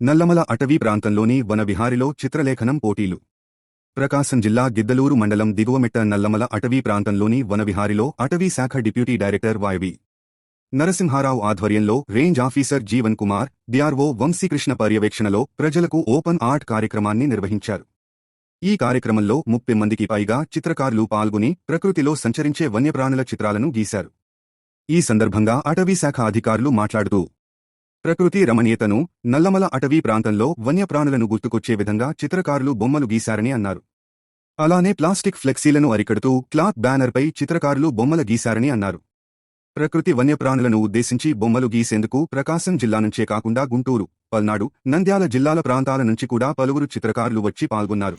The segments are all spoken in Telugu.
నల్లమల అటవీ ప్రాంతంలోని వనవిహారిలో చిత్రలేఖనం పోటీలు. ప్రకాశం జిల్లా గిద్దలూరు మండలం దిగువమెట్ట నల్లమల అటవీ ప్రాంతంలోని వనవిహారిలో అటవీ శాఖ deputy director Y Narasimha Rao Narasimha Rao range officer Jeevan Kumar DRO Vamsikrishna పర్యవేక్షణలో ప్రజలకు ఓపెన్ ఆర్ట్ కార్యక్రమాన్ని నిర్వహించారు. ఈ కార్యక్రమంలో ముప్పై మందికి పైగా చిత్రకారులు పాల్గొని ప్రకృతిలో సంచరించే వన్యప్రాణుల చిత్రాలను గీశారు. ఈ సందర్భంగా అటవీ శాఖ అధికారులు మాట్లాడుతూ ప్రకృతి రమణీయతను నల్లమల అటవీ ప్రాంతంలో వన్యప్రాణులను గుర్తుకొచ్చే విధంగా చిత్రకారులు బొమ్మలు గీశారని అన్నారు. అలానే ప్లాస్టిక్ ఫ్లెక్సీలను అరికడుతూ క్లాత్ బ్యానర్పై చిత్రకారులు బొమ్మలు గీశారని అన్నారు. ప్రకృతి వన్యప్రాణులను ఉద్దేశించి బొమ్మలు గీసేందుకు ప్రకాశం జిల్లా నుంచే కాకుండా గుంటూరు పల్నాడు నంద్యాల జిల్లాల ప్రాంతాల నుంచి కూడా పలువురు చిత్రకారులు వచ్చి పాల్గొన్నారు.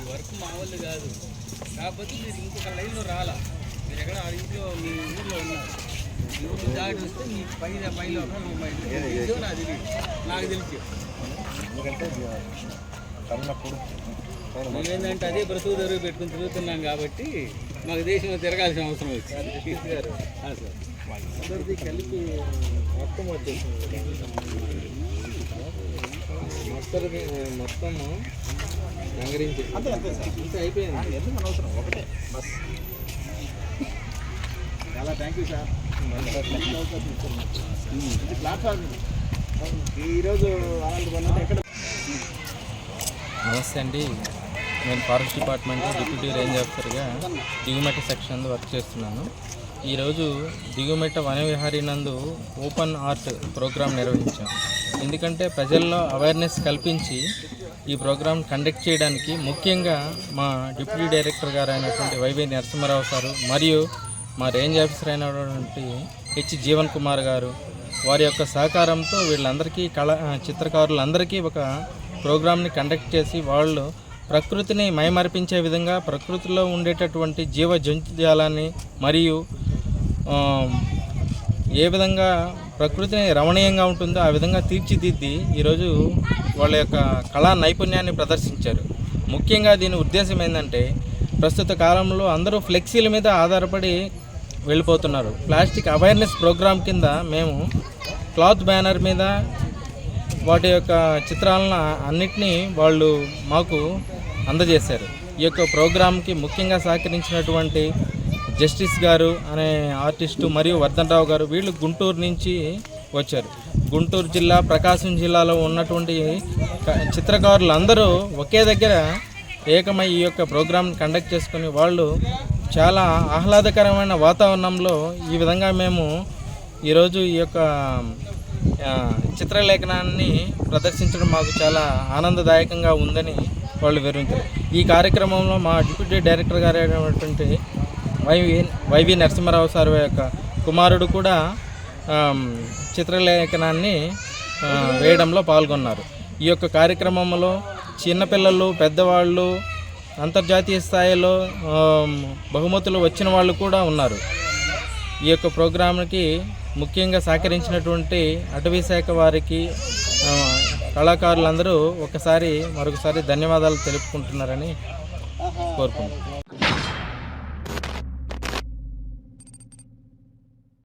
ఈ వర్క్ మామూలు కాదు. కాకపోతే మీరు ఇంకొక లైన్లో రాలా. మీరు ఎక్కడ ఆ ఇంట్లో మీ ఊర్లో ఉన్నారు. మీ ఊర్లో దాటి వస్తే మీ పైన పైలో ఇదో నాకు తెలియదు నాకు తెలుసు. ఎందుకంటే తన్నప్పుడు మేమేంటంటే అదే బ్రతుకు తెరువు పెట్టుకుని తిరుగుతున్నాం కాబట్టి మాకు దేశంలో తిరగాల్సిన అవసరం వచ్చింది. అందరిది కలిపి మొత్తం వచ్చేసింది. మొత్తం మొత్తం రంగరించి అంతే అంతే సార్. అంతే అయిపోయింది. ఎందుకు అనవసరం? ఒకటే. బస్. చాలా థ్యాంక్ యూ సార్. ప్లాట్ఫామ్ ఈరోజు అలాంటి పని ఎక్కడ? నమస్తే అండి. నేను ఫారెస్ట్ డిపార్ట్మెంట్ డిప్యూటీ రేంజ్ ఆఫీసర్గా దిగుమెట్ట సెక్షన్ వర్క్ చేస్తున్నాను. ఈరోజు దిగుమెట్ట వనవిహారీ నందు ఓపెన్ ఆర్ట్ ప్రోగ్రాం నిర్వహించాం. ఎందుకంటే ప్రజల్లో అవేర్నెస్ కల్పించి ఈ ప్రోగ్రాం కండక్ట్ చేయడానికి ముఖ్యంగా మా డిప్యూటీ డైరెక్టర్ గారు అయినటువంటి వైవి నరసింహారావు సారు మరియు మా రేంజ్ ఆఫీసర్ అయినటువంటి హెచ్ జీవన్ కుమార్ గారు వారి యొక్క సహకారంతో వీళ్ళందరికీ కళ చిత్రకారులందరికీ ఒక ప్రోగ్రామ్ని కండక్ట్ చేసి వాళ్ళు ప్రకృతిని మైమరిపించే విధంగా ప్రకృతిలో ఉండేటటువంటి జీవ జంతుజాలాన్ని మరియు ఏ విధంగా ప్రకృతిని రమణీయంగా ఉంటుందో ఆ విధంగా తీర్చిదిద్ది ఈరోజు వాళ్ళ యొక్క కళా నైపుణ్యాన్ని ప్రదర్శించారు. ముఖ్యంగా దీని ఉద్దేశం ఏంటంటే ప్రస్తుత కాలంలో అందరూ ఫ్లెక్సీల మీద ఆధారపడి వెళ్ళిపోతున్నారు. ప్లాస్టిక్ అవేర్నెస్ ప్రోగ్రామ్ కింద మేము క్లాత్ బ్యానర్ మీద వాటి యొక్క చిత్రాలను అన్నిటినీ వాళ్ళు మాకు అందజేశారు. ఈ యొక్క ప్రోగ్రాంకి ముఖ్యంగా సహకరించినటువంటి జస్టిస్ గారు అనే ఆర్టిస్టు మరియు వర్ధన్ రావు గారు వీళ్ళు గుంటూరు నుంచి వచ్చారు. గుంటూరు జిల్లా ప్రకాశం జిల్లాలో ఉన్నటువంటి చిత్రకారులు అందరూ ఒకే దగ్గర ఏకమై ఈ యొక్క ప్రోగ్రామ్ని కండక్ట్ చేసుకుని వాళ్ళు చాలా ఆహ్లాదకరమైన వాతావరణంలో ఈ విధంగా మేము ఈరోజు ఈ యొక్క చిత్రలేఖనాన్ని ప్రదర్శించడం మాకు చాలా ఆనందదాయకంగా ఉందని వాళ్ళు వివరించారు. ఈ కార్యక్రమంలో మా డిప్యూటీ డైరెక్టర్ గారు అయినటువంటి వైవి వైవి నరసింహారావు సార్ యొక్క కుమారుడు కూడా చిత్రలేఖనాన్ని వేయడంలో పాల్గొన్నారు. ఈ యొక్క కార్యక్రమంలో చిన్నపిల్లలు పెద్దవాళ్ళు అంతర్జాతీయ స్థాయిలో బహుమతులు వచ్చిన వాళ్ళు కూడా ఉన్నారు. ఈ యొక్క ప్రోగ్రాంకి ముఖ్యంగా సహకరించినటువంటి అటవీ శాఖ వారికి కళాకారులందరూ ఒకసారి మరొకసారి ధన్యవాదాలు తెలుపుకుంటున్నారని కోరుకుంటున్నాను.